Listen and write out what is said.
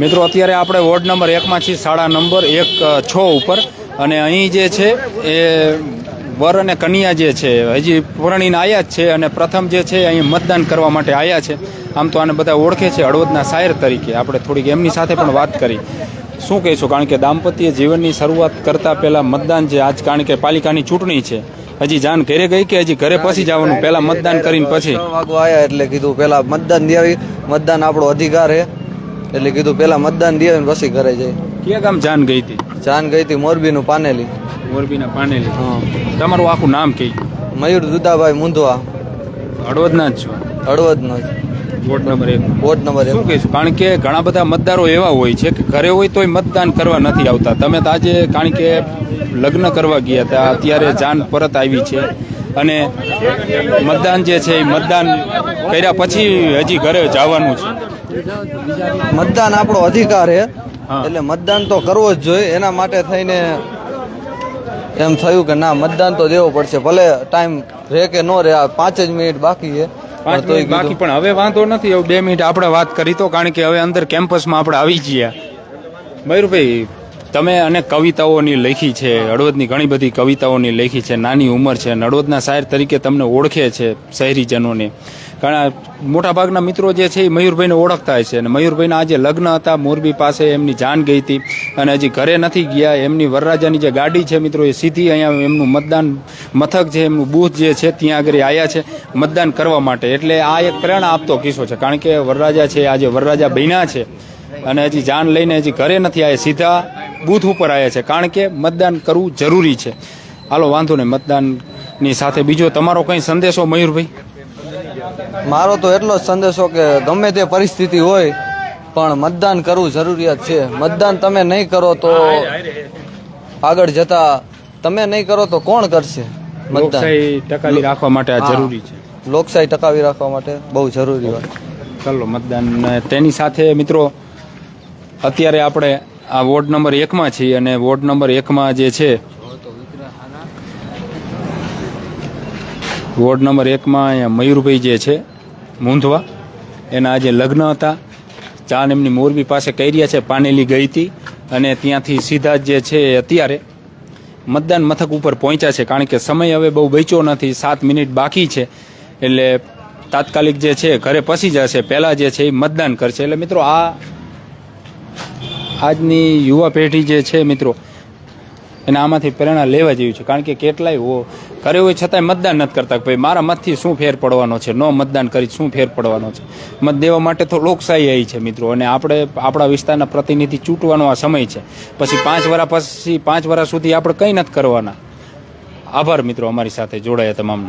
મિત્રો, અત્યારે આપણે વોર્ડ નંબર એકમાં છીએ, શાળા નંબર એક છ ઉપર. અને અહીં જે છે, એ વર અને કન્યા જે છે, હજી પરણીને આવ્યા જ છે અને પ્રથમ જે છે અહીં મતદાન કરવા માટે આવ્યા છે. આમ તો આને બધા ઓળખે છે, હળવદના શાયર તરીકે. આપણે થોડીક એમની સાથે પણ વાત કરી. શું કહીશું, કારણ કે દાંપત્ય જીવનની શરૂઆત કરતાં પહેલાં મતદાન જે આજ, કારણ કે પાલિકાની ચૂંટણી છે, હજી જાન ઘરે ગઈ કે હજી ઘરે પછી જવાનું? પહેલાં મતદાન કરીને પછી. આવ્યા એટલે કીધું, પહેલાં મતદાન દેવી મતદાન આપણો અધિકાર છે. એટલે કીધું પેલા મતદાન દેવી પછી ઘરે જાય ક્યાં ગામ જાન ગઈ હતી? જાન ગઈ હતી મોરબીનું પાનેલી. મોરબીના પાનેલી. હા. તમારું આખું નામ કઈ? મયુર દુદાભાઈ મુંધવા. હળવદના જ છો? હળવદનો જ. વોર્ડ નંબર એક. વોર્ડ નંબર શું કહીશું? કારણ કે ઘણા બધા મતદારો એવા હોય છે કે ઘરે હોય તોય મતદાન કરવા નથી આવતા. તમે તો આજે કારણ કે લગ્ન કરવા ગયા હતા અત્યારે જાન પરત આવી છે. અને મતદાન જે છે એ મતદાન કર્યા પછી હજી ઘરે જવાનું છે. મતદાન આપણો અધિકાર છે. એટલે મતદાન તો કરવો જ જોઈએ. એના માટે થઈને એમ થયું કે ના મતદાન તો દેવો પડશે. ભલે ટાઈમ રહે કે ન રહે આ પાંચ જ મિનિટ બાકી છે. બાકી પણ હવે વાંધો નથી. બે મિનિટ આપણે વાત કરી તો કારણ કે હવે અંદર કેમ્પસમાં આપણે આવી ગયા. મયુરભાઈ તમે અનેક કવિતાઓની લખી છે હળવદની ઘણી બધી કવિતાઓની લખી છે નાની ઉંમર છે અને હળવદના શાયર તરીકે તમને ઓળખે છે શહેરીજનોને. ઘણા મોટાભાગના મિત્રો જે છે એ મયુરભાઈને ઓળખતા છે. અને મયુરભાઈના આજે લગ્ન હતા, મોરબી પાસે એમની જાન ગઈ હતી. અને હજી ઘરે નથી ગયા. એમની વરરાજાની જે ગાડી છે મિત્રો, એ સીધી અહીંયા એમનું મતદાન મથક છે, એમનું બૂથ જે છે, ત્યાં આગળ આવ્યા છે મતદાન કરવા માટે. એટલે આ એક પ્રેરણા આપતો કિસ્સો છે. કારણ કે વરરાજા છે, આજે વરરાજા બન્યા છે. અને હજી જાન લઈને હજી ઘરે નથી આવ્યા સીધા બૂથ ઉપર આવ્યા છે. કારણ કે મતદાન કરવું જરૂરી છે. હાલો, વાંધો નહીં. મતદાનની સાથે બીજો તમારો કંઈ સંદેશો, મયુરભાઈ? મારો તો એટલો જ સંદેશો કે ગમે તે પરિસ્થિતિ હોય પણ મતદાન કરવું જરૂરિયાત છે. મતદાન તમે નહીં કરો તો આગળ જતા તમે નહીં કરો તો કોણ કરશે લોકશાહી ટકાવી રાખવા માટે આ જરૂરી છે. લોકશાહી ટકાવી રાખવા માટે બહુ જરૂરી હોય. ચાલો મતદાન તેની સાથે મિત્રો અત્યારે આપણે આ વોર્ડ નંબર એકમાં છીએ અને વોર્ડ નંબર એકમાં જે છે વોર્ડ નંબર એકમાં અહીંયા મયુરભાઈ જે છે, મૂંધવા, એના આજે લગ્ન હતા. ચાન એમની મોરબી પાસે કર્યા છે, પાનેલી ગઈ હતી અને ત્યાંથી સીધા જે છે અત્યારે મતદાન મથક ઉપર પહોંચ્યા છે, કારણ કે સમય હવે બહુ બચ્યો નથી, સાત મિનિટ બાકી છે, એટલે તાત્કાલિક જે છે ઘરે પસી જશે, પહેલાં જે છે એ મતદાન કરશે. એટલે મિત્રો આ આજની યુવા પેઢી જે છે મિત્રો એને આમાંથી પ્રેરણા લેવા જેવી છે. કારણ કે કેટલાય હો ઘરે હોય છતાંય મતદાન નથી કરતા ભાઈ મારા મતથી શું ફેર પડવાનો છે? ન મતદાન કરી શું ફેર પડવાનો છે? મત દેવા માટે તો લોકશાહી આવી છે મિત્રો. અને આપણે આપણા વિસ્તારના પ્રતિનિધિ ચૂંટવાનો આ સમય છે. પછી પાંચ વર્ષ પછી પાંચ વર્ષ સુધી આપણે કંઈ નથી કરવાના. આભાર મિત્રો અમારી સાથે. જોડાયા તમામનો.